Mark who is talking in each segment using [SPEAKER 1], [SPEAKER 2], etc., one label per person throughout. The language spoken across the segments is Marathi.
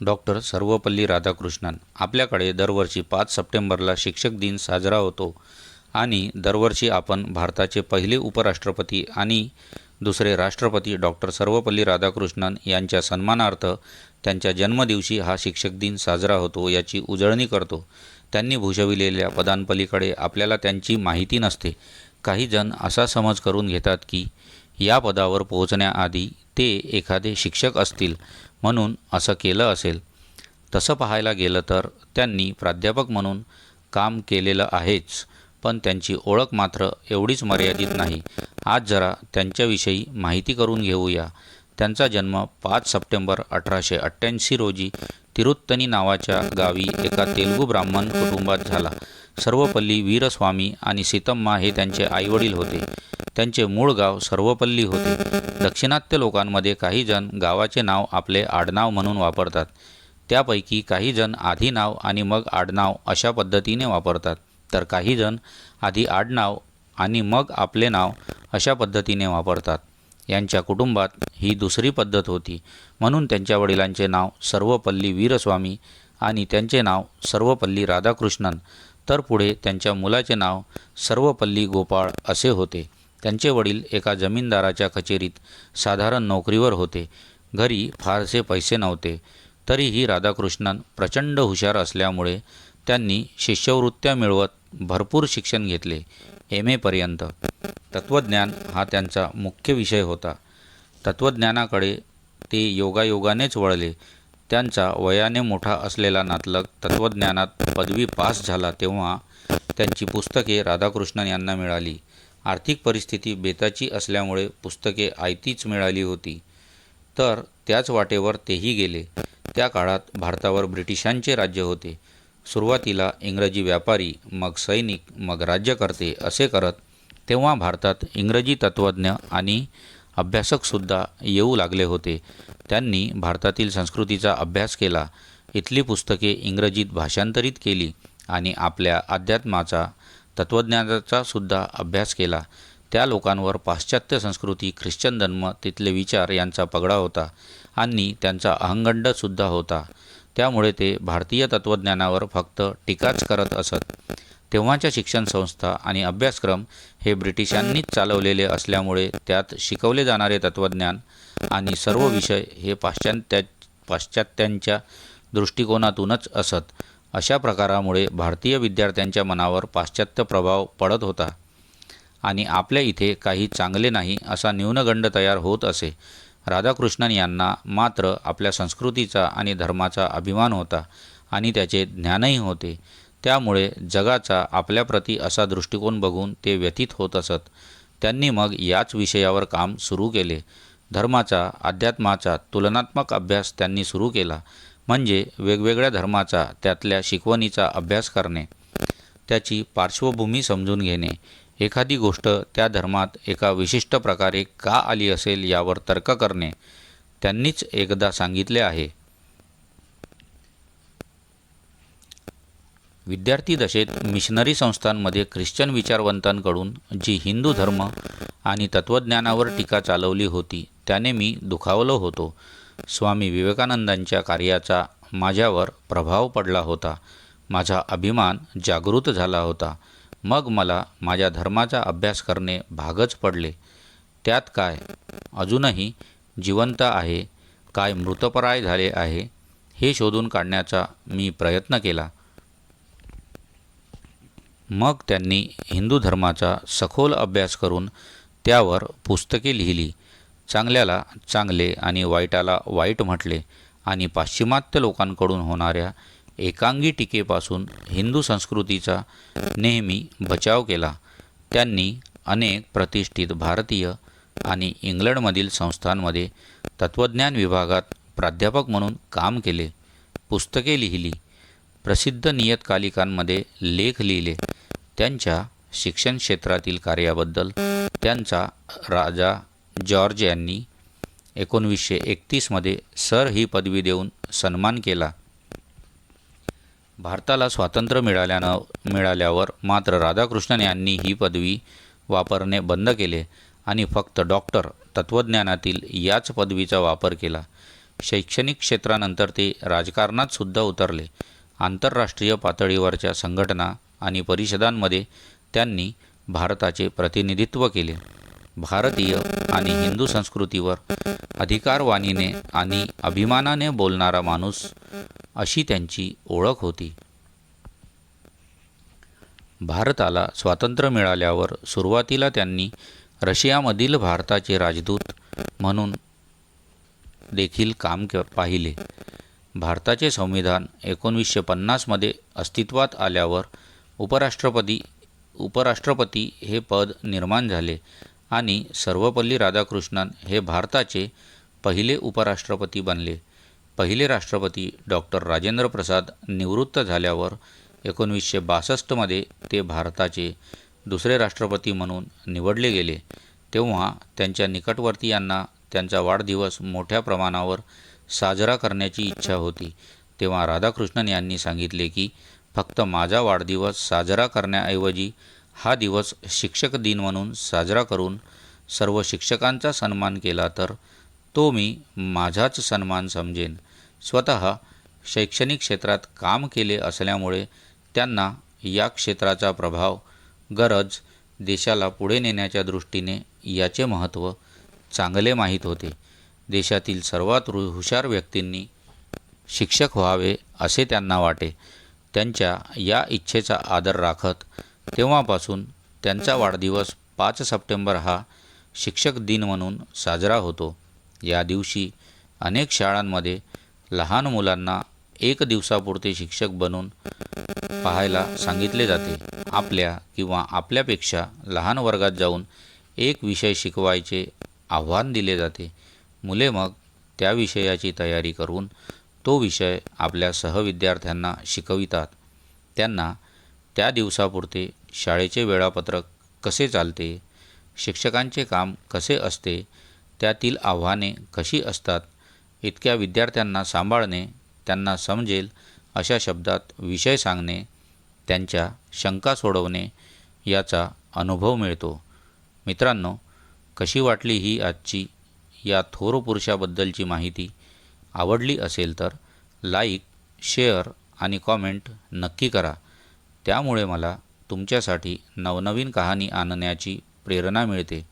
[SPEAKER 1] डॉक्टर सर्वपल्ली राधाकृष्णन आपल्याकडे दरवर्षी पाच सप्टेंबरला शिक्षक दिन साजरा होतो आणि दरवर्षी आपण भारताचे पहिले उपराष्ट्रपती आणि दुसरे राष्ट्रपती डॉक्टर सर्वपल्ली राधाकृष्णन यांच्या सन्मानार्थ त्यांच्या जन्मदिवशी हा शिक्षक दिन साजरा होतो याची उजळणी करतो. त्यांनी भूषविलेल्या पदांपलीकडे आपल्याला त्यांची माहिती नसते. काही जण असा समज करून घेतात की या पदावर पोहोचण्याआधी ते एखादे शिक्षक असतील म्हणून असं केलं असेल. तसं पाहायला गेलं तर त्यांनी प्राध्यापक म्हणून काम केलेलं आहेच पण त्यांची ओळख मात्र एवढीच मर्यादित नाही. आज जरा त्यांच्याविषयी माहिती करून घेऊया. त्यांचा जन्म पाच सप्टेंबर अठराशे अठ्ठ्याऐंशी रोजी तिरुत्तनी नावाच्या गावी एका तेलुगू ब्राह्मण कुटुंबात झाला. सर्वपल्ली वीरस्वामी आणि सीतम्मा हे त्यांचे आईवडील होते. त्यांचे मूळ गाव सर्वपल्ली होते. दक्षिणात्य लोकांमध्ये काही जण गावाचे नाव आपले आडनाव म्हणून वापरतात. त्यापैकी काही जण आधी नाव आणि मग आडनाव अशा पद्धतीने वापरतात. तर काही जण आधी आडनाव आणि मग आपले नाव अशा पद्धतीने वापरतात. यांच्या कुटुंबात ही दुसरी पद्धत होती. म्हणून त्यांच्या वडिलांचे नाव सर्वपल्ली वीरस्वामी आणि त्यांचे नाव सर्वपल्ली राधाकृष्णन. तर पुढे त्यांच्या मुलाचे नाव सर्वपल्ली गोपाळ असे होते. त्यांचे वडील एका जमीनदाराच्या कचेरीत साधारण नोकरीवर होते. घरी फारसे पैसे नव्हते. तरीही राधाकृष्णन प्रचंड हुशार असल्यामुळे त्यांनी शिष्यवृत्त्या मिळवत भरपूर शिक्षण घेतले. एम एपर्यंत तत्त्वज्ञान हा त्यांचा मुख्य विषय होता. तत्त्वज्ञानाकडे ते योगायोगानेच वळले. त्यांचा वयाने मोठा असलेला नातलग तत्त्वज्ञानात पदवी पास झाला तेव्हा त्यांची पुस्तके राधाकृष्णन यांना मिळाली. आर्थिक परिस्थिती बेताची असल्यामुळे पुस्तके आयतीच मिळाली होती. तर त्याच वाटेवर तेही गेले. त्या काळात भारतावर ब्रिटिशांचे राज्य होते. सुरुवातीला इंग्रजी व्यापारी मग सैनिक मग राज्यकर्ते असे करत तेव्हा भारतात इंग्रजी तत्त्वज्ञ आणि अभ्यासकसुद्धा येऊ लागले होते. त्यांनी भारतातील संस्कृतीचा अभ्यास केला इथली पुस्तके इंग्रजीत भाषांतरित केली आणि आपल्या अध्यात्माचा तत्त्वज्ञानाचा सुद्धा अभ्यास केला. त्या लोकांवर पाश्चात्य संस्कृती ख्रिश्चन धर्म तिथले विचार यांचा पगडा होता आणि त्यांचा अहंगंडसुद्धा होता. त्यामुळे ते भारतीय तत्त्वज्ञानावर फक्त टीकाच करत असत. तेव्हाच्या शिक्षण संस्था आणि अभ्यासक्रम हे ब्रिटिशांनीच चालवलेले असल्यामुळे त्यात शिकवले जाणारे तत्त्वज्ञान आणि सर्व विषय हे पाश्चात्या पाश्चात्यांच्या दृष्टिकोनातूनच असत. अशा प्रकारामुळे भारतीय विद्यार्थ्यांच्या मनावर पाश्चात्य प्रभाव पडत होता. आणि आपल्या इथे काही चांगले नाही असा न्यूनगंड तयार होत असे. राधाकृष्णन यांना मात्र आपल्या संस्कृतीचा आणि धर्माचा अभिमान होता आणि त्याचे ज्ञानही होते. त्यामुळे जगाचा आपल्याप्रती असा दृष्टिकोन बघून ते व्यथित होत असत. त्यांनी मग याच विषयावर काम सुरू केले. धर्माचा अध्यात्माचा तुलनात्मक अभ्यास त्यांनी सुरू केला. म्हणजे वेगवेगळ्या धर्माचा त्यातल्या शिकवणीचा अभ्यास करणे. त्याची पार्श्वभूमी समजून घेणे. एखादी गोष्ट त्या धर्मात एका विशिष्ट प्रकारे का आली असेल यावर तर्क करणे. त्यांनीच एकदा सांगितले आहे. विद्यार्थी दशेत मिशनरी संस्थांमध्ये ख्रिश्चन विचारवंतांकडून जी हिंदू धर्म आणि तत्त्वज्ञानावर टीका चालवली होती त्याने मी दुखावलो होतो. स्वामी विवेकानंदांच्या कार्याचा माझ्यावर प्रभाव पडला होता. माझा अभिमान जागृत झाला होता. मग मला माझ्या धर्माचा अभ्यास करणे भागच पडले. त्यात काय? अजूनही जिवंत आहे. काय मृतपराय झाले आहे? हे शोधून काढण्याचा मी प्रयत्न केला. मग त्यांनी हिंदू धर्माचा सखोल अभ्यास करून त्यावर पुस्तके लिहिली. चांगल्याला चांगले आणि वाईटाला वाईट म्हटले आणि पाश्चिमात्य लोकांकडून होणाऱ्या एकांगी टीकेपासून हिंदू संस्कृतीचा नेहमी बचाव केला. त्यांनी अनेक प्रतिष्ठित भारतीय आणि इंग्लंडमधील संस्थांमध्ये तत्त्वज्ञान विभागात प्राध्यापक म्हणून काम केले. पुस्तके लिहिली. प्रसिद्ध नियतकालिकांमध्ये लेख लिहिले. त्यांच्या शिक्षण क्षेत्रातील कार्याबद्दल त्यांचा राजा जॉर्ज यांनी एकोणवीसशे एकतीसमध्ये सर ही पदवी देऊन सन्मान केला. भारताला स्वातंत्र्य मिळाल्यानं मिळाल्यावर मात्र राधाकृष्णन यांनी ही पदवी वापरणे बंद केले आणि फक्त डॉक्टर तत्त्वज्ञानातील याच पदवीचा वापर केला. शैक्षणिक क्षेत्रानंतर ते राजकारणात सुद्धा उतरले. आंतरराष्ट्रीय पातळीवरच्या संघटना आणि परिषदांमध्ये त्यांनी भारताचे प्रतिनिधित्व केले. भारतीय आणि हिंदू संस्कृतीवर अधिकारवाणीने आणि अभिमानाने बोलणारा माणूस अशी त्यांची ओळख होती. भारताला स्वातंत्र्य मिळाल्यावर सुरुवातीला त्यांनी रशियामधील भारताचे राजदूत म्हणून देखील काम पाहिले. भारताचे संविधान एकोणवीसशे पन्नासमध्ये अस्तित्वात आल्यावर उपराष्ट्रपती उपराष्ट्रपती हे पद निर्माण झाले आणि सर्वपल्ली राधाकृष्णन हे भारताचे पहिले उपराष्ट्रपती बनले. पहिले राष्ट्रपती डॉक्टर राजेंद्र प्रसाद निवृत्त झाल्यावर एकोणवीसशे बासष्टमध्ये ते भारताचे दुसरे राष्ट्रपती म्हणून निवडले गेले. तेव्हा त्यांच्या निकटवर्तीयांना त्यांचा वाढदिवस मोठ्या प्रमाणावर साजरा करण्याची इच्छा होती. तेव्हा राधाकृष्णन यांनी सांगितले की फक्त माझा वाढदिवस साजरा करण्याऐवजी हा दिवस शिक्षक दिन म्हणून साजरा करून सर्व शिक्षकांचा सन्मान केला तर तो मी माझाच सन्मान समजेन. स्वतः शैक्षणिक क्षेत्रात काम केले असल्यामुळे त्यांना या क्षेत्राचा प्रभाव गरज देशाला पुढे नेण्याच्या दृष्टीने याचे महत्त्व चांगले माहीत होते. देशातील सर्वात हुशार व्यक्तींनी शिक्षक व्हावे असे त्यांना वाटे. त्यांच्या या इच्छेचा आदर राखत तेव्हापासून त्यांचा वाढदिवस पाच सप्टेंबर हा शिक्षक दिन म्हणून साजरा होतो. या दिवशी अनेक शाळांमध्ये लहान मुलांना एक दिवसापुरते शिक्षक बनून पाहायला सांगितले जाते. आपल्या किंवा आपल्यापेक्षा लहान वर्गात जाऊन एक विषय शिकवायचे आव्हान दिले जाते. मुले मग त्या विषयाची तयारी करून तो विषय आपल्या सहविद्यार्थ्यांना शिकवितात. त्यांना त्या दिवसापुरते शाळेचे वेळापत्रक कसे चालते शिक्षकांचे काम कसे असते त्यातील आव्हाने कशी असतात इतक्या विद्यार्थ्यांना सांभाळणे त्यांना समजेल अशा शब्दात विषय सांगणे त्यांच्या शंका सोडवणे याचा अनुभव मिळतो. मित्रांनो कशी वाटली ही आजची या थोर पुरुषाबद्दलची माहिती? आवडली असेल तर लाईक शेअर आणि कॉमेंट नक्की करा. त्यामुळे मला तुमच्यासाठी नवनवीन कहाणी आणण्याची प्रेरणा मिळते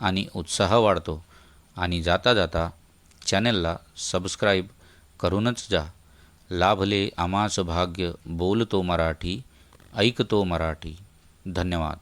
[SPEAKER 1] आणि उत्साह वाढतो. आणि जाता जाता चॅनलला सबस्क्राईब करूनच जा. लाभले आमास भाग्य बोलतो मराठी ऐकतो मराठी. धन्यवाद.